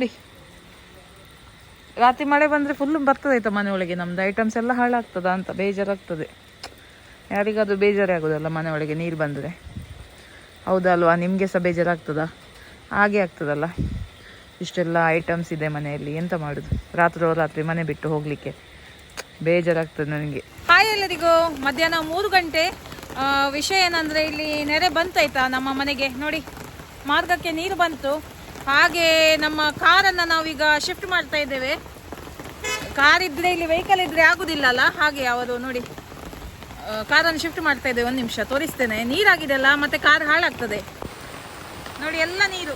ನೋಡಿ. ರಾತ್ರಿ ಮಳೆ ಬಂದರೆ ಫುಲ್ ಬರ್ತದೆ ಆಯ್ತಾ ಮನೆ ಒಳಗೆ? ನಮ್ದು ಐಟಮ್ಸ್ ಎಲ್ಲ ಹಾಳಾಗ್ತದ ಅಂತ ಬೇಜಾರಾಗ್ತದೆ. ಯಾರಿಗಾದರೂ ಬೇಜಾರೇ ಆಗೋದಲ್ಲ ಮನೆ ಒಳಗೆ ನೀರು ಬಂದರೆ? ಹೌದಲ್ವಾ ನಿಮಗೆ ಸಹ ಬೇಜಾರಾಗ್ತದ? ಹಾಗೆ ಆಗ್ತದಲ್ಲ. ಇಷ್ಟೆಲ್ಲ ಐಟಮ್ಸ್ ಇದೆ ಮನೆಯಲ್ಲಿ. ಎಂತ ಮಾಡೋದು? ರಾತ್ರಿ ರಾತ್ರಿ ಮನೆ ಬಿಟ್ಟು ಹೋಗಲಿಕ್ಕೆ. ಬೇಜಾರಾಗ್ತದೆ ನನಗೆ. ಹಾಯ್ ಎಲ್ಲರಿಗೂ. ಮಧ್ಯಾಹ್ನ ಮೂರು ಗಂಟೆ. ವಿಷಯ ಏನಂದರೆ ಇಲ್ಲಿ ನೆರೆ ಬಂತಾಯ್ತಾ ನಮ್ಮ ಮನೆಗೆ? ನೋಡಿ, ಮಾರ್ಗಕ್ಕೆ ನೀರು ಬಂತು. ಹಾಗೆ ನಮ್ಮ ಕಾರನ್ನು ನಾವೀಗ ಶಿಫ್ಟ್ ಮಾಡ್ತಾ ಇದ್ದೇವೆ. ಕಾರ್ ಇದ್ರೆ ಇಲ್ಲಿ ವೆಹಿಕಲ್ ಇದ್ರೆ ಆಗುದಿಲ್ಲಲ್ಲ ಹಾಗೆ ಅವರು ನೋಡಿ. ಕಾರನ್ನು ಶಿಫ್ಟ್ ಮಾಡ್ತಾ ಇದ್ದೇವೆ, ಒಂದು ನಿಮಿಷ, ತೋರಿಸ್ತೇನೆ. ನೀರಾಗಿದೆ ಅಲ್ಲ, ಮತ್ತೆ ಕಾರ್ ಹಾಳಾಗ್ತದೆ. ನೋಡಿ, ಎಲ್ಲ ನೀರು.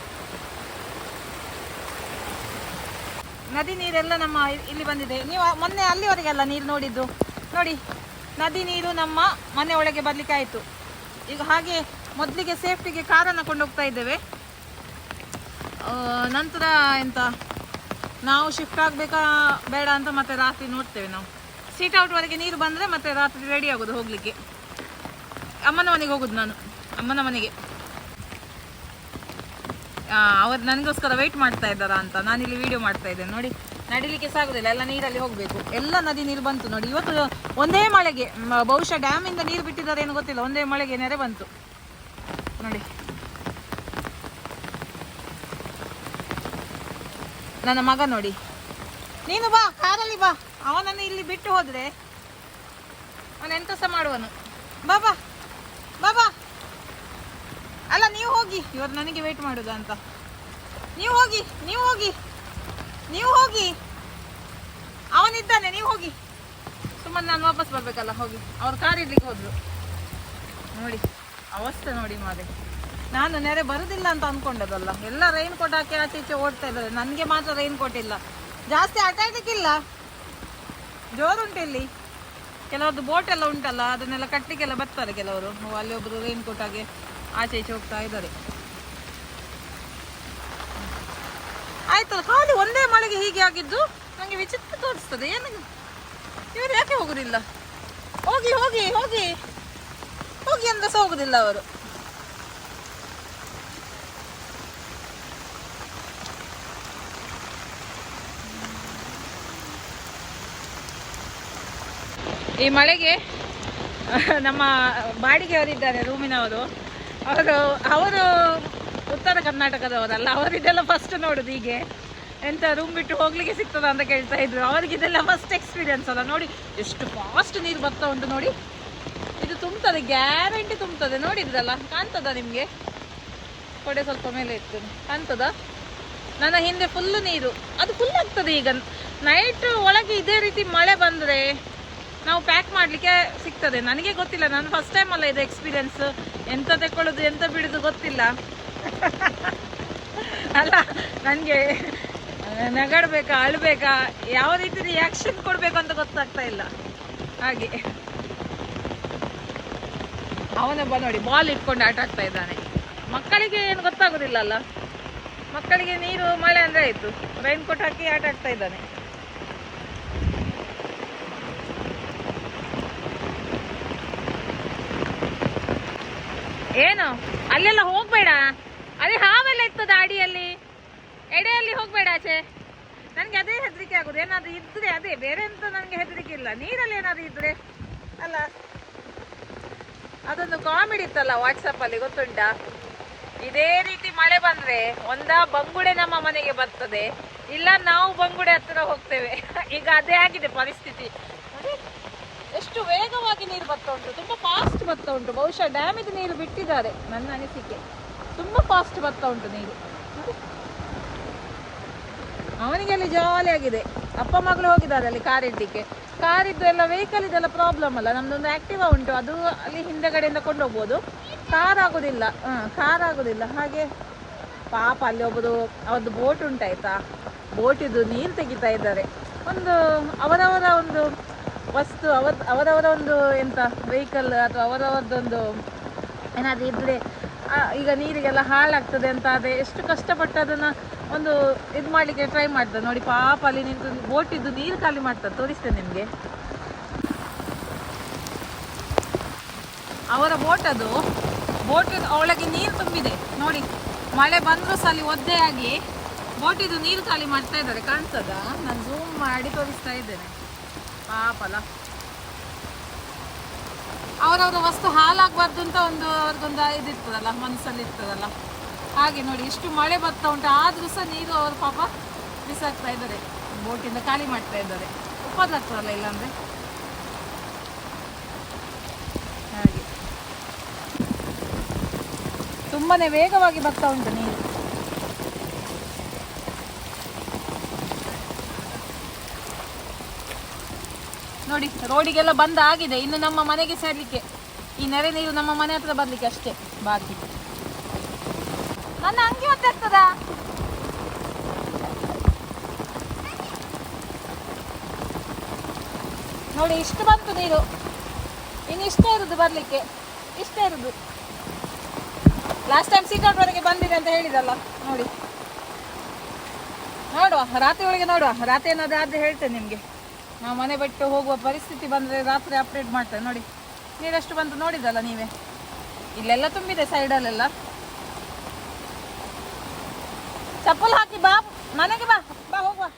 ನದಿ ನೀರೆಲ್ಲ ನಮ್ಮ ಇಲ್ಲಿ ಬಂದಿದೆ. ನೀವು ಮೊನ್ನೆ ಅಲ್ಲಿವರೆಗೆಲ್ಲ ನೀರು ನೋಡಿದ್ದು? ನೋಡಿ, ನದಿ ನೀರು ನಮ್ಮ ಮನೆ ಒಳಗೆ ಬರ್ಲಿಕ್ಕೆ ಆಯಿತು. ಈಗ ಹಾಗೆ ಮೊದಲಿಗೆ ಸೇಫ್ಟಿಗೆ ಕಾರನ್ನು ಕೊಂಡೋಗ್ತಾ ಇದ್ದೇವೆ. ನಂತರ ಎಂತ? ನಾವು ಶಿಫ್ಟ್ ಆಗಬೇಕಾ ಬೇಡ ಅಂತ ಮತ್ತೆ ರಾತ್ರಿ ನೋಡ್ತೇವೆ ನಾವು. ಸೀಟ್ ಔಟ್ವರೆಗೆ ನೀರು ಬಂದರೆ ಮತ್ತೆ ರಾತ್ರಿ ರೆಡಿ ಆಗೋದು ಹೋಗಲಿಕ್ಕೆ. ಅಮ್ಮನ ಮನೆಗೆ ಹೋಗೋದು ನಾನು. ಅಮ್ಮನ ಮನೆಗೆ. ಅವರು ನನಗೋಸ್ಕರ ವೆಯ್ಟ್ ಮಾಡ್ತಾ ಇದ್ದಾರಾ ಅಂತ. ನಾನಿಲ್ಲಿ ವಿಡಿಯೋ ಮಾಡ್ತಾ ಇದ್ದೇನೆ. ನೋಡಿ, ನಡಿಲಿಕ್ಕೆ ಸಾಗೋದಿಲ್ಲ. ಎಲ್ಲ ನೀರಲ್ಲಿ ಹೋಗಬೇಕು. ಎಲ್ಲ ನದಿ ನೀರು ಬಂತು ನೋಡಿ. ಇವತ್ತು ಒಂದೇ ಮಳೆಗೆ ಬಹುಶಃ ಡ್ಯಾಮಿಂದ ನೀರು ಬಿಟ್ಟಿದ್ದಾರೆ ಏನು ಗೊತ್ತಿಲ್ಲ. ಒಂದೇ ಮಳೆಗೆ ನೆರೆ ಬಂತು. ನೋಡಿ. ನನ್ನ ಮಗ ನೋಡಿ. ನೀನು ಬಾ, ಕಾರಲ್ಲಿ ಬಾ. ಅವನನ್ನು ಇಲ್ಲಿ ಬಿಟ್ಟು ಹೋದ್ರೆ ಅವನು ಎಂತ ಸಹ ಮಾಡುವನು. ಬಾ ಬಾ. ಅಲ್ಲ, ನೀವು ಹೋಗಿ. ಇವರು ನನಗೆ ವೇಟ್ ಮಾಡುದ ಅಂತ. ನೀವು ಹೋಗಿ ನೀವು ಹೋಗಿ. ನೀವು ಹೋಗಿ. ಅವನಿದ್ದಾನೆ, ನೀವು ಹೋಗಿ. ಸುಮ್ಮನೆ ನಾನು ವಾಪಸ್ ಬರ್ಬೇಕಲ್ಲ, ಹೋಗಿ. ಅವ್ರು ಕಾರ್ ಇಡ್ಲಿಕ್ಕೆ ಹೋದ್ರು. ನೋಡಿ, ಅವಸ್ಥೆ ನೋಡಿ ಮಾರೆ. ನಾನು ನೆರೆ ಬರುದಿಲ್ಲ ಅಂತ ಅನ್ಕೊಂಡದಲ್ಲ. ಎಲ್ಲ ರೈನ್ ಕೋಟ್ ಹಾಕಿ ಆಚೆ ಈಚೆ ಓಡ್ತಾ ಇದ್ದಾರೆ. ನನಗೆ ಮಾತ್ರ ರೈನ್ ಕೋಟ್ ಇಲ್ಲ. ಜಾಸ್ತಿ ಆಟ ಆಡ್ಲಿಕ್ಕಿಲ್ಲ. ಜೋರುಂಟು ಇಲ್ಲಿ. ಕೆಲವೊಂದು ಬೋಟ್ ಎಲ್ಲ ಉಂಟಲ್ಲ, ಅದನ್ನೆಲ್ಲ ಕಟ್ಟಲಿಕ್ಕೆಲ್ಲ ಬರ್ತಾರೆ ಕೆಲವರು. ಅಲ್ಲಿ ಒಬ್ರು ರೈನ್ ಕೋಟ್ ಹಾಗೆ ಆಚೆ ಈಚೆ ಹೋಗ್ತಾ ಇದ್ದಾರೆ. ಆಯ್ತಲ್ಲ, ಖಾಲಿ ಒಂದೇ ಮಳೆಗೆ ಹೀಗೆ ಆಗಿದ್ದು ನನಗೆ ವಿಚಿತ್ರ ತೋರಿಸ್ತದೆ. ಏನು ಇವರು ಯಾಕೆ ಹೋಗುದಿಲ್ಲ? ಹೋಗಿ ಹೋಗಿ ಹೋಗಿ. ಹೋಗಿ ಅಂತ ಸಹ ಹೋಗುದಿಲ್ಲ ಅವರು. ಈ ಮಳೆಗೆ, ನಮ್ಮ ಬಾಡಿಗೆಯವರಿದ್ದಾರೆ ರೂಮಿನವರು. ಅವರು ಅವರು ಉತ್ತರ ಕರ್ನಾಟಕದವರಲ್ಲ ಅವರಿದೆಲ್ಲ ಫಸ್ಟ್ ನೋಡೋದು ಹೀಗೆ. ಎಂತ ರೂಮ್ ಬಿಟ್ಟು ಹೋಗ್ಲಿಕ್ಕೆ ಸಿಗ್ತದ ಅಂತ ಕೇಳ್ತಾ ಇದ್ರು. ಅವರಿಗಿದೆಲ್ಲ ಫಸ್ಟ್ ಎಕ್ಸ್ಪೀರಿಯನ್ಸ್ ಅಲ್ಲ. ನೋಡಿ, ಎಷ್ಟು ಫಾಸ್ಟ್ ನೀರು ಬರ್ತಾ ಉಂಟು ನೋಡಿ. ಇದು ತುಂಬ್ತದೆ ಗ್ಯಾರಂಟಿ ತುಂಬ್ತದೆ. ನೋಡಿದ್ರಲ್ಲ, ಕಾಣ್ತದ ನಿಮಗೆ? ಕೊಡೆ ಸ್ವಲ್ಪ ಮೇಲೆ ಇತ್ತು. ಕಾಣ್ತದ? ನನ್ನ ಹಿಂದೆ ಫುಲ್ ನೀರು. ಅದು ಫುಲ್ ಆಗ್ತದೆ ಈಗ. ನೈಟ್ ಒಳಗೆ ಇದೇ ರೀತಿ ಮಳೆ ಬಂದರೆ ನಾವು ಪ್ಯಾಕ್ ಮಾಡಲಿಕ್ಕೆ ಸಿಗ್ತದೆ. ನನಗೆ ಗೊತ್ತಿಲ್ಲ. ನಾನು ಫಸ್ಟ್ ಟೈಮ್ ಅಲ್ಲ ಇದು ಎಕ್ಸ್ಪೀರಿಯನ್ಸ್ ಎಂತ ತೆಕ್ಕೊಳ್ಳೋದು, ಎಂತ ಬಿಡೋದು ಗೊತ್ತಿಲ್ಲ. ಅಲ್ಲ, ನನಗೆ ನಗಡ್ಬೇಕಾ, ಅಳ್ಬೇಕಾ, ಯಾವ ರೀತಿ ರಿಯಾಕ್ಷನ್ ಕೊಡಬೇಕು ಅಂತ ಗೊತ್ತಾಗ್ತಾ ಇಲ್ಲ. ಹಾಗೆ. ಅವನೊಬ್ಬ ನೋಡಿ ಬಾಲ್ ಇಟ್ಕೊಂಡು ಆಟ ಆಗ್ತಾ ಇದ್ದಾನೆ. ಮಕ್ಕಳಿಗೆ ಏನು ಗೊತ್ತಾಗೋದಿಲ್ಲ ಅಲ್ಲ. ಮಕ್ಕಳಿಗೆ ನೀರು, ಮಳೆ ಅಂದ್ರೆ ಆಯ್ತು. ರೈನ್ ಕೋಟ್ ಹಾಕಿ ಆಟ ಆಗ್ತಾ ಇದ್ದಾನೆ. ಏನು? ಅಲ್ಲೆಲ್ಲ ಹೋಗ್ಬೇಡ. ಅದೇ ಹಾವೆಲ್ಲ ಇರ್ತದ ಅಡಿಯಲ್ಲಿ. ಎಡೆಯಲ್ಲಿ ಹೋಗ್ಬೇಡ ಆಚೆ. ನನಗೆ ಅದೇ ಹೆದರಿಕೆ ಆಗುದು. ಏನಾದ್ರೂ ಇದ್ರೆ ಅದೇ, ಬೇರೆ ಅಂತ ನನಗೆ ಹೆದರಿಕೆ ಇಲ್ಲ. ನೀರಲ್ಲಿ ಏನಾದ್ರೂ ಇದ್ರೆ? ಅಲ್ಲ, ಅದೊಂದು ಕಾಮಿಡಿ ಇತ್ತಲ್ಲ ವಾಟ್ಸಪ್ ಅಲ್ಲಿ, ಗೊತ್ತುಂಟಾ? ಇದೇ ರೀತಿ ಮಳೆ ಬಂದ್ರೆ ಒಂದ ಬಂಗುಡೆ ನಮ್ಮ ಮನೆಗೆ ಬರ್ತದೆ. ಇಲ್ಲ, ನಾವು ಬಂಗುಡೆ ಹತ್ತಿರ ಹೋಗ್ತೇವೆ. ಈಗ ಅದೇ ಆಗಿದೆ ಪರಿಸ್ಥಿತಿ. ಎಷ್ಟು ವೇಗವಾಗಿ ನೀರು ಬರ್ತಾ ಉಂಟು, ತುಂಬಾ ಫಾಸ್ಟ್ ಬರ್ತಾ ಉಂಟು. ಬಹುಶಃ ಡ್ಯಾಮಿದು ನೀರು ಬಿಟ್ಟಿದ್ದಾರೆ, ನನ್ನ ಅನಿಸಿಕೆ. ತುಂಬಾ ಫಾಸ್ಟ್ ಬರ್ತಾ ಉಂಟು ನೀರು. ಅವನಿಗೆ ಅಲ್ಲಿ ಜಾಲಿ ಆಗಿದೆ. ಅಪ್ಪ ಮಗಳು ಹೋಗಿದ್ದಾರೆ ಅಲ್ಲಿ ಕಾರ್ ಇಡ್ಲಿಕ್ಕೆ. ಕಾರ್ ಇದ್ದು ಎಲ್ಲ ವೆಹಿಕಲ್ ಇದೆಲ್ಲ ಪ್ರಾಬ್ಲಮ್ ಅಲ್ಲ. ನಮ್ದೊಂದು ಆಕ್ಟಿವಾ ಉಂಟು. ಅದು ಅಲ್ಲಿ ಹಿಂದೆಗಡೆಯಿಂದ ಕೊಂಡೋಗ್ಬೋದು. ಕಾರ್ ಆಗೋದಿಲ್ಲ. ಕಾರ್ ಆಗೋದಿಲ್ಲ. ಹಾಗೆ ಪಾಪ ಅಲ್ಲಿ ಒಬ್ಬರು ಅವರದ್ದು ಬೋಟ್ ಉಂಟಾಯ್ತಾ? ಬೋಟಿದ್ದು ನೀರು ತೆಗಿತಾ ಇದ್ದಾರೆ. ಒಂದು ಅವರವರ ಒಂದು ವಸ್ತು ಅವರ ಅವರವರ ಒಂದು ಎಂತ ವೆಹಿಕಲ್ ಅಥವಾ ಅವರವರದೊಂದು ಏನಾದರೂ ಇದ್ರೆ ಆ, ಈಗ ನೀರಿಗೆಲ್ಲ ಹಾಳಾಗ್ತದೆ ಅಂತ ಆದರೆ ಎಷ್ಟು ಕಷ್ಟಪಟ್ಟು ಅದನ್ನ ಒಂದು ಇದು ಮಾಡಲಿಕ್ಕೆ ಟ್ರೈ ಮಾಡ್ತದೆ ನೋಡಿ ಪಾಪ ಅಲ್ಲಿ ನಿಂತು ಬೋಟ್ ಇದ್ದು ನೀರು ಖಾಲಿ ಮಾಡ್ತದೆ ತೋರಿಸ್ತೇನೆ ನಿಮಗೆ. ಅವರ ಬೋಟ್ ಅದು ಬೋಟ್ ಒಳಗೆ ನೀರು ತುಂಬಿದೆ. ನೋಡಿ ಮಳೆ ಬಂದರೂ ಸಲ ಅಲ್ಲಿ ಒದ್ದೆಯಾಗಿ ಬೋಟಿದು ನೀರು ಖಾಲಿ ಮಾಡ್ತಾ ಇದ್ದಾರೆ. ಕಾಣ್ತದ? ನಾನು ಝೂಮ್ ಮಾಡಿ ತೋರಿಸ್ತಾ ಇದ್ದೇನೆ. ಪಾಪಲ ಅವರವರ ವಸ್ತು ಹಾಳಾಗಬಾರ್ದು ಅಂತ ಒಂದು ಅವ್ರಿಗೊಂದು ಇದಿರ್ತದಲ್ಲ ಮನಸ್ಸಲ್ಲಿ ಇರ್ತದಲ್ಲ ಹಾಗೆ ನೋಡಿ, ಇಷ್ಟು ಮಳೆ ಬರ್ತಾ ಉಂಟು, ಆದ್ರೂ ಸಹ ನೀರು ಅವರು ಪಾಪ ಬಿಸಾಕ್ತಾ ಇದ್ದಾರೆ, ಬೋಟಿಂದ ಖಾಲಿ ಮಾಡ್ತಾ ಇದ್ದಾರೆ. ಉಪದಾಗ್ತದಲ್ಲ ಇಲ್ಲಾಂದ್ರೆ? ಹಾಗೆ. ತುಂಬಾನೇ ವೇಗವಾಗಿ ಬರ್ತಾ ಉಂಟು ನೀರು. ನೋಡಿ, ರೋಡಿಗೆಲ್ಲ ಬಂದ್ ಆಗಿದೆ. ಇನ್ನು ನಮ್ಮ ಮನೆಗೆ ಸೇರ್ಲಿಕ್ಕೆ. ಈ ನೆರೆ ನೀರು ನಮ್ಮ ಮನೆ ಹತ್ರ ಬರ್ಲಿಕ್ಕೆ ಅಷ್ಟೇ ಬಾಕಿ. ನನ್ನ ಅಂಗಿ ಒತ್ತಾಗ್ತದ ನೋಡಿ, ಇಷ್ಟು ಬಂತು ನೀರು. ಇನ್ನು ಇಷ್ಟೇ ಇರುದು ಬರ್ಲಿಕ್ಕೆ. ಇಷ್ಟೇ ಇರುದು. ಲಾಸ್ಟ್ ಟೈಮ್ ಸೀಟೌಟ್ ವರೆಗೆ ಬಂದಿದೆ ಅಂತ ಹೇಳಿದಲ್ಲ. ನೋಡಿ. ನೋಡುವ, ರಾತ್ರಿ ಒಳಗೆ ನೋಡುವ. ರಾತ್ರಿ ಏನಾದ್ರೂ ಆದ್ರೆ ಹೇಳ್ತೇನೆ ನಿಮಗೆ. ನಾವು ಮನೆ ಬಿಟ್ಟು ಹೋಗುವ ಪರಿಸ್ಥಿತಿ ಬಂದರೆ ರಾತ್ರಿ ಅಪ್ಡೇಟ್ ಮಾಡ್ತೇವೆ ನೋಡಿ. ನೀರಷ್ಟು ಬಂತು ನೋಡಿದಲ್ಲ ನೀವೇ? ಇಲ್ಲೆಲ್ಲ ತುಂಬಿದೆ ಸೈಡಲ್ಲೆಲ್ಲ. ಚಪ್ಪಲ್ ಹಾಕಿ ಬಾ, ಮನೆಗೆ ಬಾ ಬಾ ಹೋಗುವ.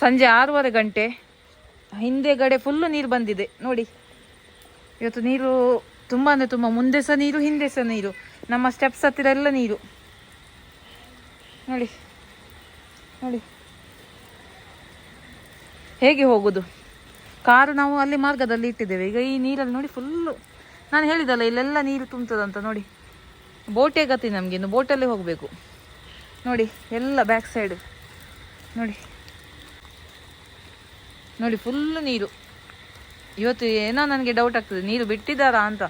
ಸಂಜೆ ಆರೂವರೆ ಗಂಟೆ. ಹಿಂದೆಗಡೆ ಫುಲ್ಲು ನೀರು ಬಂದಿದೆ, ನೋಡಿ. ಇವತ್ತು ನೀರು ತುಂಬ ಅಂದರೆ ತುಂಬ, ಮುಂದೆ ಸಹ ನೀರು, ಹಿಂದೆ ಸಹ ನೀರು. ನಮ್ಮ ಸ್ಟೆಪ್ಸ್ ಹತ್ತಿರ ಎಲ್ಲ ನೀರು. ನೋಡಿ ನೋಡಿ. ಹೇಗೆ ಹೋಗುದು? ಕಾರು ನಾವು ಅಲ್ಲಿ ಮಾರ್ಗದಲ್ಲಿ ಇಟ್ಟಿದ್ದೇವೆ. ಈಗ ಈ ನೀರಲ್ಲಿ ನೋಡಿ ಫುಲ್ಲು ನಾನು ಹೇಳಿದಲ್ಲ, ಇಲ್ಲೆಲ್ಲ ನೀರು ತುಂಬ್ತದಂತ ನೋಡಿ. ಬೋಟೇ ಗತಿ ನಮಗೆ, ಇನ್ನು ಬೋಟಲ್ಲೇ ಹೋಗಬೇಕು. ನೋಡಿ, ಎಲ್ಲ ಬ್ಯಾಕ್ ಸೈಡ್ ನೋಡಿ. ನೋಡಿ ಫುಲ್ಲು ನೀರು. ಇವತ್ತು ಏನೋ ನನಗೆ ಡೌಟ್ ಆಗ್ತದೆ, ನೀರು ಬಿಟ್ಟಿದ್ದಾರಾ ಅಂತ.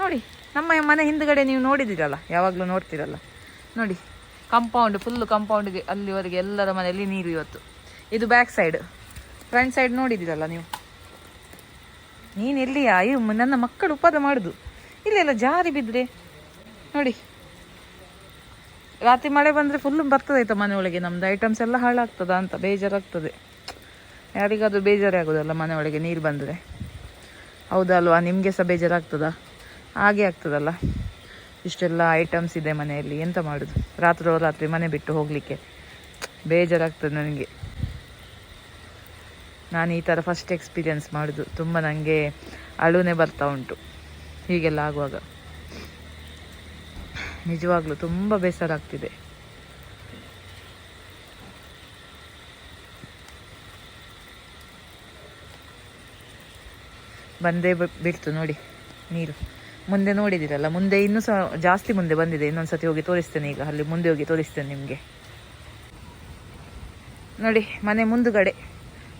ನೋಡಿ, ನಮ್ಮ ಮನೆ ಹಿಂದುಗಡೆ ನೀವು ನೋಡಿದ್ದೀರಲ್ಲ, ಯಾವಾಗಲೂ ನೋಡ್ತೀರಲ್ಲ. ನೋಡಿ ಕಂಪೌಂಡ್ ಫುಲ್ಲು ಕಂಪೌಂಡ್ಗೆ ಅಲ್ಲಿವರೆಗೆ ಎಲ್ಲರ ಮನೆಯಲ್ಲಿ ನೀರು ಇವತ್ತು. ಇದು ಬ್ಯಾಕ್ ಸೈಡ್ ಫ್ರಂಟ್ ಸೈಡ್ ನೋಡಿದ್ದೀರಲ್ಲ ನೀವು? ನೀನು ಎಲ್ಲಿ ಅಯ್ಯೋ ನನ್ನ ಮಕ್ಕಳು ಉಪದ ಮಾಡುದು. ಇಲ್ಲೆಲ್ಲ ಜಾರಿ ಬಿದ್ದರೆ ನೋಡಿ. ರಾತ್ರಿ ಮಳೆ ಬಂದರೆ ಫುಲ್ ಬರ್ತದೆ ಮನೆ ಒಳಗೆ ನಮ್ದು ಐಟಮ್ಸ್ ಎಲ್ಲ ಹಾಳಾಗ್ತದ ಅಂತ, ಬೇಜಾರಾಗ್ತದೆ. ಯಾರಿಗಾದರೂ ಬೇಜಾರೇ ಆಗೋದಲ್ಲ ಮನೆಯೊಳಗೆ ನೀರು ಬಂದರೆ? ಹೌದಲ್ವಾ? ನಿಮಗೆ ಸಹ ಬೇಜಾರಾಗ್ತದ? ಹಾಗೆ ಆಗ್ತದಲ್ಲ. ಇಷ್ಟೆಲ್ಲ ಐಟಮ್ಸ್ ಇದೆ ಮನೆಯಲ್ಲಿ. ಎಂತ ಮಾಡೋದು? ರಾತ್ರಿ ರಾತ್ರಿ ಮನೆ ಬಿಟ್ಟು ಹೋಗಲಿಕ್ಕೆ. ಬೇಜಾರಾಗ್ತದೆ ನನಗೆ. ನಾನು ಈ ಥರ ಫಸ್ಟ್ ಎಕ್ಸ್ಪೀರಿಯೆನ್ಸ್ ಮಾಡೋದು. ತುಂಬ ನನಗೆ ಅಳುನೇ ಬರ್ತಾ ಉಂಟು. ಹೀಗೆಲ್ಲ ಆಗುವಾಗ. ನಿಜವಾಗ್ಲೂ ತುಂಬ ಬೇಸರ ಆಗ್ತಿದೆ. ಬಂದೇ ಬಿಡ್ತು ನೋಡಿ, ನೀರು. ಮುಂದೆ ನೋಡಿದಿರಲ್ಲ, ಮುಂದೆ ಇನ್ನೂ ಸಹ ಜಾಸ್ತಿ ಮುಂದೆ ಬಂದಿದೆ. ಇನ್ನೊಂದ್ಸತಿ ಹೋಗಿ ತೋರಿಸ್ತೇನೆ ಈಗ. ಅಲ್ಲಿ ಮುಂದೆ ಹೋಗಿ ತೋರಿಸ್ತೇನೆ ನಿಮಗೆ. ನೋಡಿ, ಮನೆ ಮುಂದುಗಡೆ.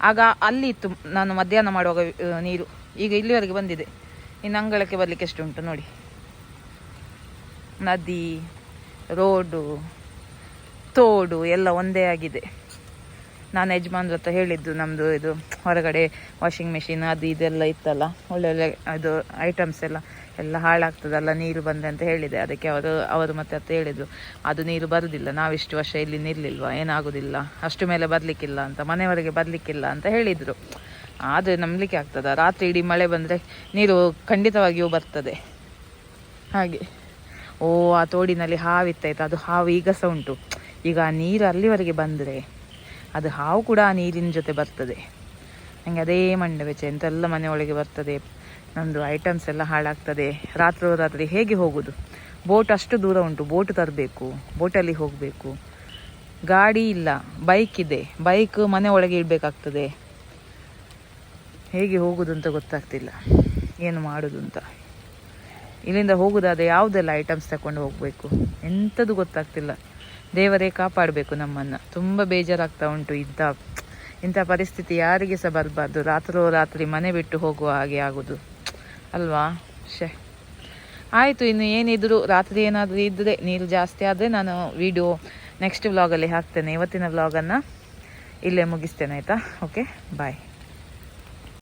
ಆಗ ಅಲ್ಲಿ ಇತ್ತು. ನಾನು ಮಧ್ಯಾಹ್ನ ಮಾಡುವಾಗ ನೀರು. ಈಗ ಇಲ್ಲಿವರೆಗೆ ಬಂದಿದೆ. ಇನ್ನು ಅಂಗಳಕ್ಕೆ ಬರಲಿಕ್ಕೆ ಎಷ್ಟು ಉಂಟು ನೋಡಿ. ನದಿ, ರೋಡು, ತೋಡು ಎಲ್ಲ ಒಂದೇ ಆಗಿದೆ. ನಾನು ಯಜಮಾನ್ರ ಹತ್ರ ಹೇಳಿದ್ದು ನಮ್ಮದು ಇದು ಹೊರಗಡೆ ವಾಷಿಂಗ್ ಮೆಷಿನ್ ಅದು ಇದೆಲ್ಲ ಇತ್ತಲ್ಲ, ಒಳ್ಳೊಳ್ಳೆ, ಅದು ಐಟಮ್ಸ್ ಎಲ್ಲ. ಎಲ್ಲ ಹಾಳಾಗ್ತದಲ್ಲ, ನೀರು ಬಂದೆ ಅಂತ ಹೇಳಿದೆ. ಅದಕ್ಕೆ ಅವರು ಅವರು ಮತ್ತೆ ಅತ್ತ ಹೇಳಿದ್ರು, ಅದು ನೀರು ಬರುವುದಿಲ್ಲ ನಾವಿಷ್ಟು ವರ್ಷ ಇಲ್ಲಿ ನಿಲ್ಲಿಲ್ವಾ, ಏನಾಗೋದಿಲ್ಲ, ಅಷ್ಟು ಮೇಲೆ ಬರಲಿಕ್ಕಿಲ್ಲ ಅಂತ ಮನೆಯವರೆಗೆ ಬರ್ಲಿಕ್ಕಿಲ್ಲ ಅಂತ ಹೇಳಿದರು. ಆದರೆ ನಂಬಲಿಕ್ಕೆ ಆಗ್ತದ, ರಾತ್ರಿ ಇಡೀ ಮಳೆ ಬಂದರೆ ನೀರು ಖಂಡಿತವಾಗಿಯೂ ಬರ್ತದೆ. ಹಾಗೆ. ಓ, ಆ ತೋಡಿನಲ್ಲಿ ಹಾವಿತ್ತಾಯ್ತು ಅದು ಹಾವು ಈಗ ಸಹ ಉಂಟು. ಈಗ ಆ ನೀರು ಅಲ್ಲಿವರೆಗೆ ಬಂದರೆ ಅದು ಹಾವು ಕೂಡ ಆ ನೀರಿನ ಜೊತೆ ಬರ್ತದೆ. ನನಗೆ ಅದೇ ಮಂಡವೆ ಬೆಚ್ಚ ಎಂತೆಲ್ಲ ಮನೆ ಒಳಗೆ ಬರ್ತದೆ. ನಮ್ಮದು ಐಟಮ್ಸ್ ಎಲ್ಲ ಹಾಳಾಗ್ತದೆ. ರಾತ್ರಿ ರಾತ್ರಿ ಹೇಗೆ ಹೋಗೋದು? ಬೋಟ್ ಅಷ್ಟು ದೂರ ಉಂಟು. ಬೋಟ್ ತರಬೇಕು ಬೋಟಲ್ಲಿ ಹೋಗಬೇಕು. ಗಾಡಿ ಇಲ್ಲ ಬೈಕ್ ಇದೆ. ಬೈಕ್ ಮನೆ ಒಳಗೆ ಇಡಬೇಕಾಗ್ತದೆ. ಹೇಗೆ ಹೋಗೋದು ಅಂತ ಗೊತ್ತಾಗ್ತಿಲ್ಲ. ಏನು ಮಾಡೋದು ಅಂತ. ಇಲ್ಲಿಂದ ಹೋಗೋದಾದ ಯಾವುದೆಲ್ಲ ಐಟಮ್ಸ್ ತಗೊಂಡು ಹೋಗಬೇಕು? ಎಂಥದ್ದು ಗೊತ್ತಾಗ್ತಿಲ್ಲ. ದೇವರೇ ಕಾಪಾಡಬೇಕು ನಮ್ಮನ್ನು. ತುಂಬ ಬೇಜಾರಾಗ್ತಾ ಉಂಟು ಇದ್ದ ಇಂಥ ಪರಿಸ್ಥಿತಿ ಯಾರಿಗೆ ಸಹ ಬರಬಾರ್ದು. ರಾತ್ರೋ ರಾತ್ರಿ ಮನೆ ಬಿಟ್ಟು ಹೋಗುವ ಹಾಗೆ ಆಗೋದು. ಅಲ್ವಾ? ಶೇ ಆಯಿತು, ಇನ್ನು ಏನಿದ್ರು, ರಾತ್ರಿ ಏನಾದರೂ ಇದ್ದರೆ ನೀರು ಜಾಸ್ತಿ ಆದರೆ ನಾನು ವಿಡಿಯೋ ನೆಕ್ಸ್ಟ್ ವ್ಲಾಗಲ್ಲಿ ಹಾಕ್ತೇನೆ. ಇವತ್ತಿನ ವ್ಲಾಗನ್ನು ಇಲ್ಲೇ ಮುಗಿಸ್ತೇನೆ, ಆಯಿತಾ? Okay bye